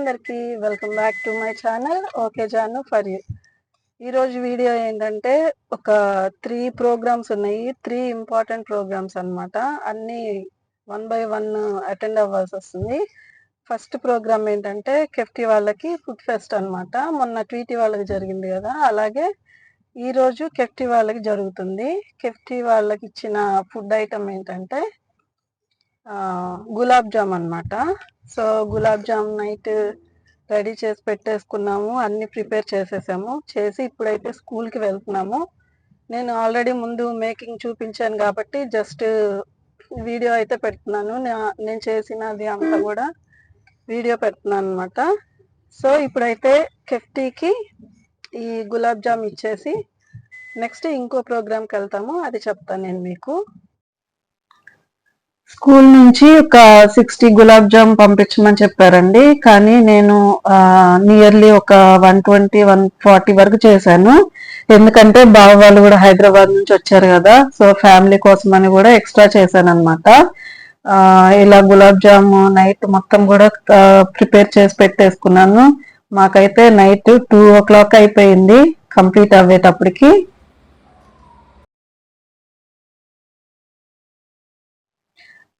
అందరికీ welcome back to my channel okay Janu for you. ఈరోజు video ఏంటంటే ఒక త్రీ ప్రోగ్రామ్స్ ఉన్నాయి త్రీ ఇంపార్టెంట్ ప్రోగ్రామ్స్ అనమాట అన్ని వన్ బై వన్ అటెండ్ అవ్వాల్సి వస్తుంది. ఫస్ట్ ప్రోగ్రామ్ ఏంటంటే కెఫ్టీ వాళ్ళకి ఫుడ్ ఫెస్ట్ అనమాట మొన్న ట్వీటీ వాళ్ళకి జరిగింది కదా అలాగే ఈరోజు కెఫ్టీ వాళ్ళకి జరుగుతుంది. కెఫ్టీ వాళ్ళకి ఇచ్చిన ఫుడ్ ఐటమ్ ఏంటంటే గులాబ్ జామ్ అనమాట so gulab jam night ready చేసి పెట్టేసుకున్నాము. అన్ని ప్రిపేర్ చేసేసాము. చేసి ఇప్పుడైతే స్కూల్కి వెళ్తున్నాము. నేను ఆల్రెడీ ముందు మేకింగ్ చూపించాను కాబట్టి జస్ట్ వీడియో అయితే పెడుతున్నాను. నా- నేను చేసినది అంతా కూడా వీడియో పెడుతున్నాను అనమాట సో ఇప్పుడైతే కెఫ్టీకి ఈ గులాబ్ జామ్ ఇచ్చేసి నెక్స్ట్ ఇంకో ప్రోగ్రామ్కి వెళ్తాము. అది చెప్తాను నేను మీకు. స్కూల్ నుంచి ఒక సిక్స్టీ గులాబ్ జామ్ పంపించమని చెప్పారండి. కానీ నేను నియర్లీ ఒక వన్ ట్వంటీ వన్ ఫార్టీ వరకు చేశాను. ఎందుకంటే బావ వాళ్ళు కూడా హైదరాబాద్ నుంచి వచ్చారు కదా. సో ఫ్యామిలీ కోసం అని కూడా ఎక్స్ట్రా చేశాను అనమాట ఇలా గులాబ్ జామ్ నైట్ మొత్తం కూడా ప్రిపేర్ చేసి పెట్టేసుకున్నాను. మాకైతే నైట్ టూ ఓ క్లాక్ అయిపోయింది కంప్లీట్ అయ్యేటప్పటికి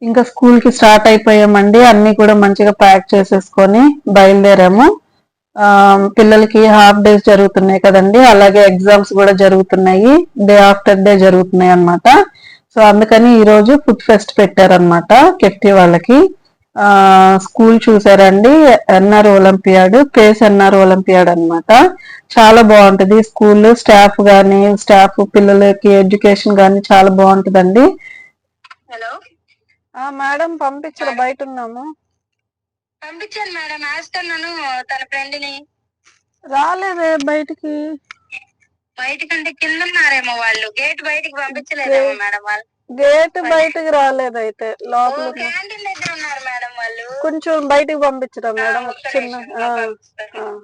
ఇంకా స్కూల్కి స్టార్ట్ అయిపోయామండి. అన్ని కూడా మంచిగా ప్యాక్ చేసేసుకొని బయలుదేరాము. పిల్లలకి హాఫ్ డేస్ జరుగుతున్నాయి కదండి. అలాగే ఎగ్జామ్స్ కూడా జరుగుతున్నాయి. డే ఆఫ్టర్ డే జరుగుతున్నాయి అన్నమాట. సో అందుకని ఈ రోజు ఫుడ్ ఫెస్ట్ పెట్టారనమాట కెఫ్టీ వాళ్ళకి. ఆ స్కూల్ చూసారండి. ఎన్ఆర్ ఒలింపియాడ్ పేస్ ఎన్ఆర్ ఒలింపియాడ్ అన్నమాట. చాలా బాగుంటది. స్కూల్ స్టాఫ్ కానీ స్టాఫ్ పిల్లలకి ఎడ్యుకేషన్ కానీ చాలా బాగుంటదండి. హలో? ఆ మేడం పంపించరు బయట ఉన్నాము పంపించాను మేడం వేస్తున్నాను తన ఫ్రెండ్ని రాలేదే బయటికి. బయటకంటే కింద ఉన్నారేమో వాళ్ళు గేట్ బయటికి పంపించలేదేమో మేడం వాళ్ళు. గేట్ బయటికి రాలేదైతే లోపల క్యాంటీన్ దగ్గర ఉన్నారు మేడం వాళ్ళు. కొంచెం బయటికి పంపించరా మేడం చిన్న నిమిషం, ఆ, పంపిస్తాను. ఆ.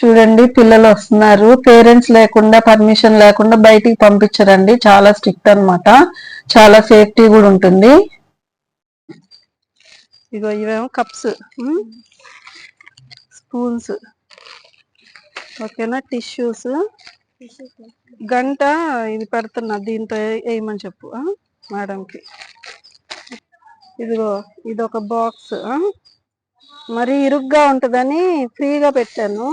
చూడండి పిల్లలు వస్తున్నారు. పేరెంట్స్ లేకుండా పర్మిషన్ లేకుండా బయటికి పంపించరండి. చాలా స్ట్రిక్ట్ అనమాట చాలా సేఫ్టీ కూడా ఉంటుంది. ఇగో ఇవేమో కప్స్. స్పూన్స్. ఓకేనా? టిష్యూస్. గంట ఇది పెడుతున్నా. దీంతో వేయమని చెప్పు మేడంకి. ఇదిగో ఇది ఒక బాక్స్ మరి ఇరుగ్గా ఉంటుందని ఫ్రీగా పెట్టాను.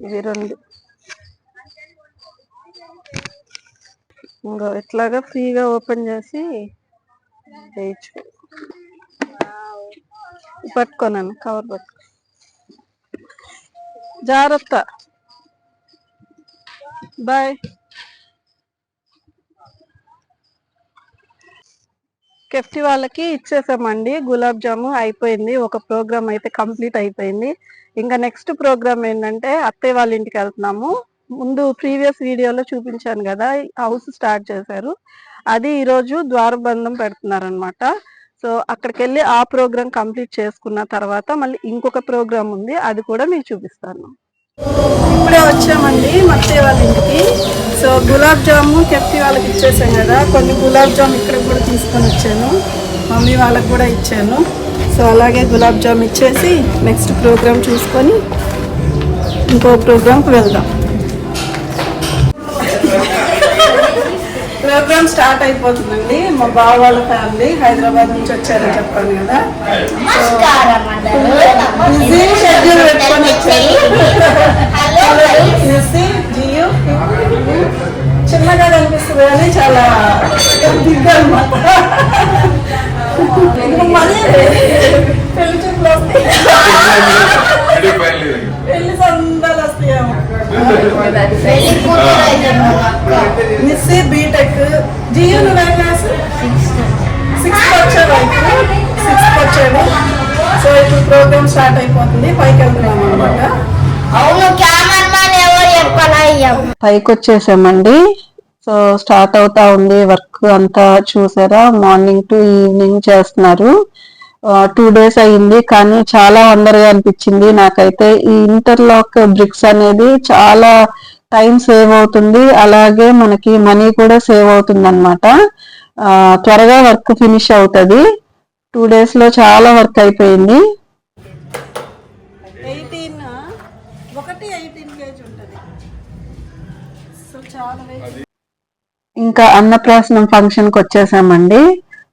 ఇవి రెండు. ఇంకో ఇట్లాగా ఫ్రీగా ఓపెన్ చేసి వేయచ్చు. పట్టుకోనాను కవర్ పట్టుకో. జాగ్రత్త. బాయ్. కెఫ్టీ వాళ్ళకి ఇచ్చేసామండి. గులాబ్ జాము అయిపోయింది. ఒక ప్రోగ్రామ్ అయితే కంప్లీట్ అయిపోయింది. ఇంకా నెక్స్ట్ ప్రోగ్రామ్ ఏంటంటే అత్తయ్య వాళ్ళ ఇంటికి వెళ్తున్నాము. ముందు ప్రీవియస్ వీడియోలో చూపించాను కదా హౌస్ స్టార్ట్ చేశారు. అది ఈరోజు ద్వారబంధం పెడుతున్నారు అనమాట సో అక్కడికి వెళ్ళి ఆ ప్రోగ్రామ్ కంప్లీట్ చేసుకున్న తర్వాత మళ్ళీ ఇంకొక ప్రోగ్రామ్ ఉంది. అది కూడా మీకు చూపిస్తాను. ఇప్పుడే వచ్చామండి మత్తయ్య వాళ్ళ ఇంటికి. సో గులాబ్ జాము కెఫ్టీ వాళ్ళకి ఇచ్చేసాం కదా. కొన్ని గులాబ్ జామ్ ఇక్కడ కూడా తీసుకొని వచ్చాను. మమ్మీ వాళ్ళకి కూడా ఇచ్చాను. సో అలాగే గులాబ్ జామ్ ఇచ్చేసి నెక్స్ట్ ప్రోగ్రామ్ చూసుకొని ఇంకో ప్రోగ్రామ్కి వెళ్దాం. ప్రోగ్రామ్ స్టార్ట్ అయిపోతుందండి. మా బావ వాళ్ళ ఫ్యామిలీ హైదరాబాద్ నుంచి వచ్చారని చెప్పాను కదా. బిజీ షెడ్యూల్ పెట్టుకొని వచ్చారు. జియో చిన్నగా కనిపిస్తుంది కానీ చాలా బిగ్ అనమాట పెళ్లి చూపులు వస్తాయి పెళ్లి సందాలు వస్తాయేమో మిస్సీ బీటెక్ జియో నువ్వు ఏ క్లాస్ సిక్స్త్ వచ్చాడు సిక్స్త్ వచ్చాడు సో ఇప్పుడు ప్రోగ్రామ్ స్టార్ట్ అయిపోతుంది పైకి వెళ్తున్నాం అనమాట అవును కెమెరామెన్ ఎవరు చెప్పాలయ్యా పైకి వచ్చేసామండి సో స్టార్ట్ అవుతా ఉంది వర్క్ అంతా చూసారా? మార్నింగ్ టు ఈవినింగ్ చేస్తున్నారు. టూ డేస్ అయ్యింది కానీ చాలా వండర్గా అనిపించింది. నాకైతే ఈ ఇంటర్లాక్ బ్రిక్స్ అనేది చాలా టైం సేవ్ అవుతుంది. అలాగే మనకి మనీ కూడా సేవ్ అవుతుంది అనమాట త్వరగా వర్క్ ఫినిష్ అవుతుంది. టూ డేస్లో చాలా వర్క్ అయిపోయింది. ఎయిటీన్ ఒకటి ఎయిటీన్ కేజీ ఉంటుంది. ఇంకా అన్నప్రాసనం ఫంక్షన్కి వచ్చేసామండి.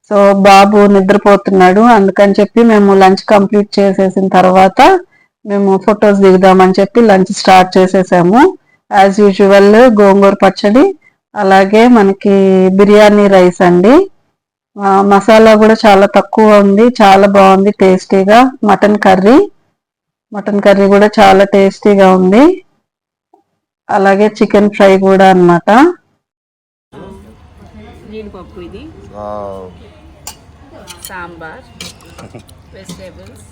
సో బాబు నిద్రపోతున్నాడు. అందుకని చెప్పి మేము లంచ్ కంప్లీట్ చేసేసిన తర్వాత మేము ఫొటోస్ దిగుదామని చెప్పి లంచ్ స్టార్ట్ చేసేసాము. యాజ్ యూజువల్ గోంగూర పచ్చడి అలాగే మనకి బిర్యానీ రైస్ అండి. మసాలా కూడా చాలా తక్కువ ఉంది. చాలా బాగుంది టేస్టీగా. Mutton curry. మటన్ కర్రీ కూడా చాలా టేస్టీగా ఉంది. అలాగే చికెన్ ఫ్రై కూడా అన్నమాట. జీడిపప్పు ఇది. Sambar. Vegetables.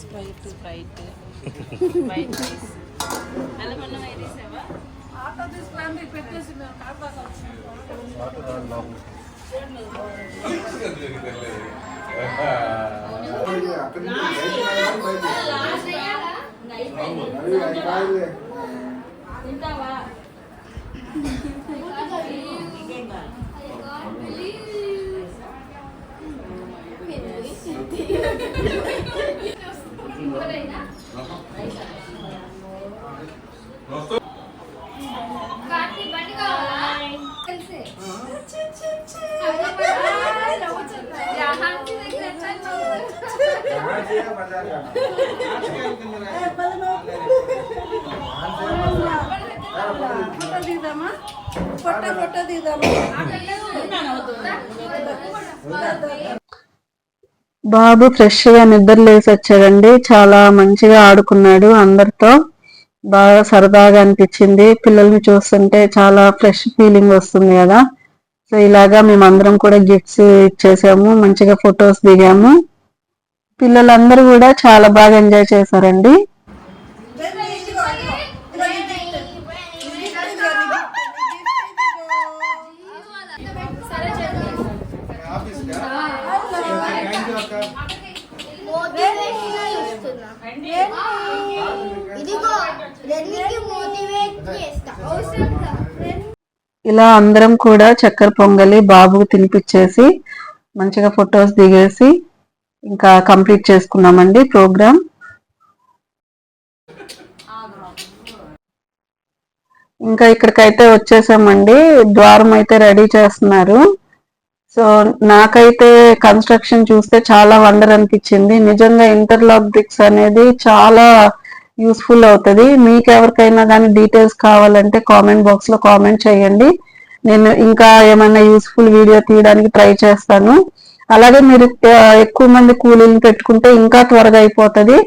Sprite. Sprite. White rice అలా మొన్న వైట్ Nós estamos బాబు ఫ్రెష్గా నిద్ర లేసి వచ్చాడండి. చాలా మంచిగా ఆడుకున్నాడు అందరితో. బాగా సరదాగా అనిపించింది. పిల్లల్ని చూస్తుంటే చాలా ఫ్రెష్ ఫీలింగ్ వస్తుంది కదా. సో ఇలాగా మేమందరం కూడా గిఫ్ట్స్ ఇచ్చేసాము. మంచిగా ఫొటోస్ దిగాము. పిల్లలందరూ కూడా చాలా బాగా ఎంజాయ్ చేశారండి. ఇలా అందరం కూడా చక్కెర పొంగలి బాబుకు తినిపించేసి మంచిగా ఫొటోస్ దిగేసి ఇంకా కంప్లీట్ చేసుకున్నామండి ప్రోగ్రామ్. ఇంకా ఇక్కడికైతే వచ్చేసామండి. ద్వారం అయితే రెడీ చేస్తున్నారు. సో నాకైతే కన్స్ట్రక్షన్ చూస్తే చాలా వండర్ అనిపించింది. నిజంగా ఇంటర్లాక్ బ్రిక్స్ అనేది చాలా యూస్ఫుల్ అవుతుంది. మీకు ఎవరికైనా కానీ డీటెయిల్స్ కావాలంటే కామెంట్ బాక్స్లో కామెంట్ చేయండి. నేను ఇంకా ఏమైనా యూస్ఫుల్ వీడియో తీయడానికి ట్రై చేస్తాను. అలాగే మీరు ఎక్కువ మంది కూలీలు పెట్టుకుంటే ఇంకా త్వరగా అయిపోతుంది.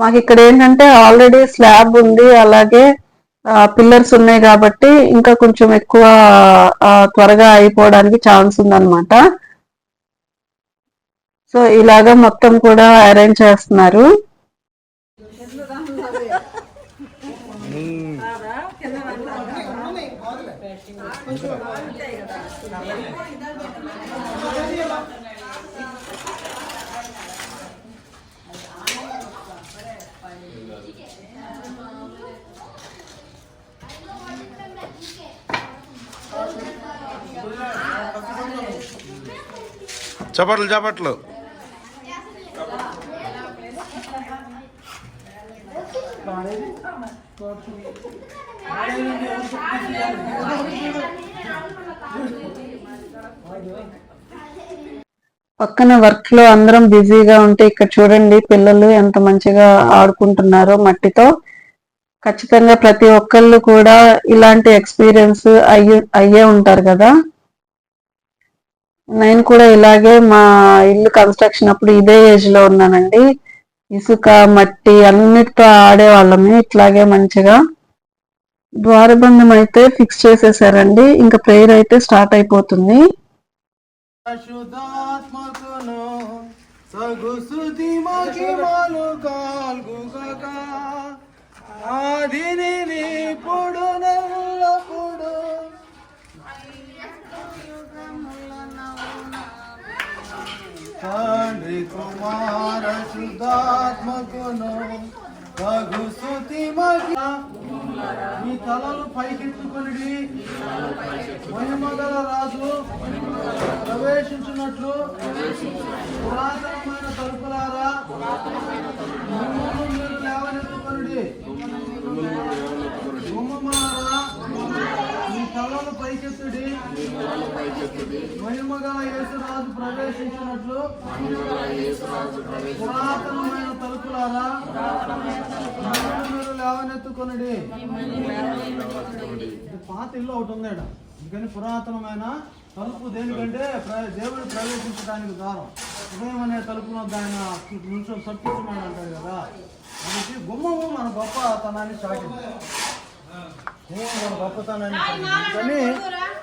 మాకు ఇక్కడ ఏంటంటే ఆల్రెడీ స్లాబ్ ఉంది అలాగే పిల్లర్స్ ఉన్నాయి కాబట్టి ఇంకా కొంచెం ఎక్కువ త్వరగా అయిపోవడానికి ఛాన్స్ ఉందన్నమాట. సో ఇలాగా మొత్తం కూడా అరేంజ్ చేస్తున్నారు. చప్పట్లు చప్పట్లు. పక్కన వర్క్లో అందరం బిజీగా ఉంటే ఇక్కడ చూడండి పిల్లలు ఎంత మంచిగా ఆడుకుంటున్నారో మట్టితో. ఖచ్చితంగా ప్రతి ఒక్కళ్ళు కూడా ఇలాంటి ఎక్స్పీరియన్స్ అయ్యి అయ్యే ఉంటారు కదా. నేను కూడా ఇలాగే మా ఇల్లు కన్స్ట్రక్షన్ అప్పుడు ఇదే ఏజ్లో ఉన్నానండి. ఇసుక మట్టి అన్నిటితో ఆడేవాళ్ళమే ఇట్లాగే మంచిగా. ద్వారబంధం అయితే ఫిక్స్ చేసేసారండి. ఇంకా ప్రేయర్ అయితే స్టార్ట్ అయిపోతుంది. ఆదిని తండ్రి కుమార శుద్ధాత్మకును సగుసుతి మహిమ మీ తలలు పైకెత్తుకొనిడి. మహిమగల రాజు ప్రవేశించినట్లు పురాతనమైన తలుపులారా. మిమ్మల్ని మీరు లేవ గుమ్మమారా మీ తలలు పైకెత్తుడి మహిమగల యేసురాజు ప్రవేశించినట్లు పురాతనమైన తలుపులారా మీరు లేవనెత్తుకొనిడి. పాత ఇల్లు ఒకటి ఉంది ఈడ. అందుకని పురాతనమైన తలుపు దేనికంటే దేవుడు ప్రవేశించడానికి ద్వారం ఉదయం అనే తలుపును దాన్ని నుంచో తప్పించమని అంటారు కదా. అందుకే గుమ్మము మన గొప్పతనాన్ని చాటింది. గుమ్మం మన గొప్పతనాన్ని కానీ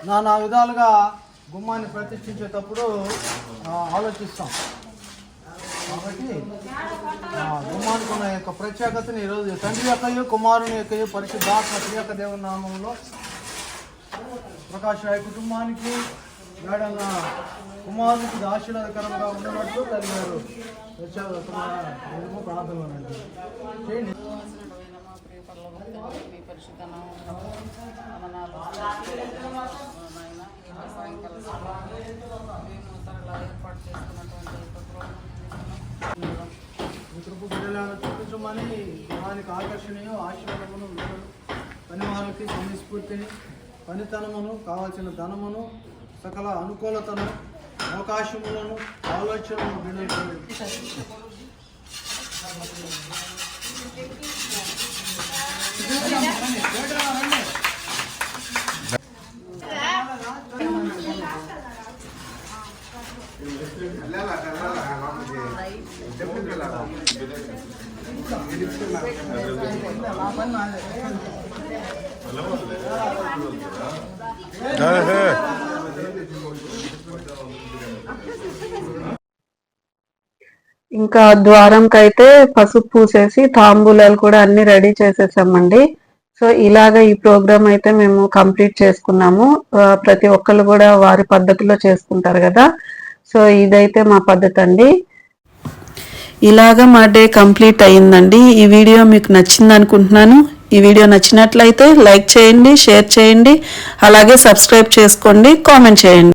నా నా విధాలుగా గుమ్మాన్ని ప్రతిష్ఠించేటప్పుడు ఆలోచిస్తాం. కాబట్టి గుమ్మానికి ఉన్న యొక్క ప్రత్యేకతని ఈరోజు తండ్రి యొక్కయు కుమారుని యొక్క పరిశుద్ధాత్మ త్రియక దేవుని నామంలో ప్రకాష్ రాయ్ కుటుంబానికి మేడన్న కుమారునికి ఆశీర్వాదకరంగా ఉన్నట్లు తల్లి గారు ప్రార్థనలు చేయండి. పరిశుద్ధ సమయంలో మేము తనలా ఏర్పాటు చేసుకున్నటువంటి చూపించమని దానికి ఆకర్షణీయం ఆశీర్వాదమును విలువలు పని వాళ్ళకి సమయస్ఫూర్తిని పనితనమును కావాల్సిన ధనమును సకల అనుకూలతను అవకాశములను ఆలోచనలను బిడ్డలకు ఇంకా ద్వారంకి అయితే పసుపు పూసేసి తాంబూలాలు కూడా అన్ని రెడీ చేసేసామండి. సో ఇలాగ ఈ ప్రోగ్రామ్ అయితే మేము కంప్లీట్ చేసుకున్నాము. ప్రతి ఒక్కళ్ళు కూడా వారి పద్ధతిలో చేసుకుంటారు కదా. సో ఇదైతే మా పద్ధతి అండి. ఇలాగ మా డే కంప్లీట్ అయ్యిందండి. ఈ వీడియో మీకు నచ్చింది అనుకుంటున్నాను. ఈ వీడియో నచ్చినట్లయితే లైక్ చేయండి షేర్ చేయండి అలాగే సబ్స్క్రైబ్ చేసుకోండి కామెంట్ చేయండి.